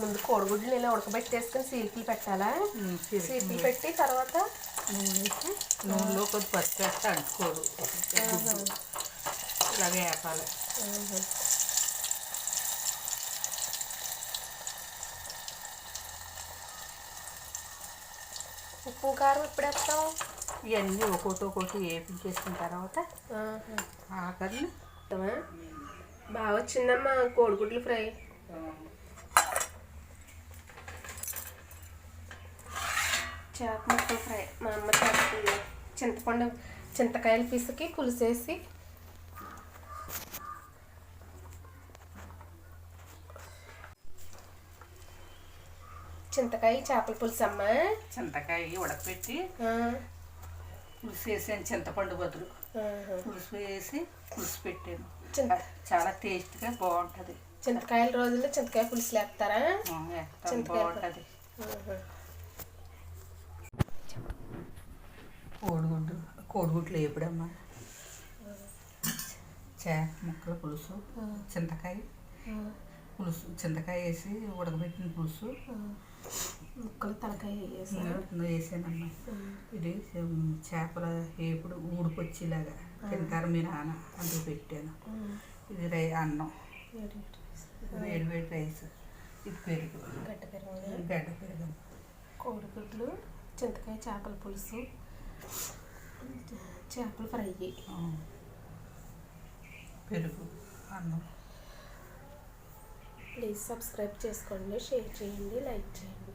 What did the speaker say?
ముందు కోడిగుడ్లు ఇలా ఉడకబెట్టేసుకొని సీల్కులు పెట్టాలా? సీల్కులు పెట్టి తర్వాత నూనెలో కొద్ది వేస్తే అంటుకోదు గుడ్డు ఇలాగే వేపాలి. ఉప్పు కారం ఎప్పుడు వేస్తావు? ఇవన్నీ ఒక్కోటి ఒక్కోటి వేపించేసిన తర్వాత ఇష్టమా? బాగా వచ్చిందమ్మా కోడిగుడ్లు ఫ్రై. చేప ముక్కలు ఫ్రై మా అమ్మ చేస్తుంది చింతపండు చింతకాయల పీసుకి పులుసేసి చింతకాయ చేపల పులుసు అమ్మ చింతకాయ ఉడకపెట్టి పులుసు వేసాను చింతపండు బదులు. పులుసు వేసి పులుసు పెట్టాను. చాలా టేస్ట్గా బాగుంటుంది. చింతకాయల రోజుల్లో చింతకాయ పులుసు లేపుతారా? వేస్తాం చింతకాయ బాగుంటుంది. కోడిగుడ్లు వేపుడమ్మా. చేప ముక్కల పులుసు చింతకాయ. పులుసు చింతకాయ వేసి ఉడకబెట్టిన పులుసు. ముక్కలు తలకాయ వేసానమ్మా. ఇది చేపల వేపుడు ఊడికొచ్చేలాగా తింటారు మీ నాన్న అందుకు పెట్టాను. ఇది రై అన్నం. వేడి వేడి రైస్. ఇది పెరుగు. గడ్డ పెరుగు గడ్డ పెరుగు కోడిగుడ్లు చింతకాయ చేపల పులుసు. చేపల ఫ్రై. పెరుగు అన్నం ప్లీజ్ సబ్స్క్రైబ్ చేసుకోండి షేర్ చేయండి లైక్ చేయండి.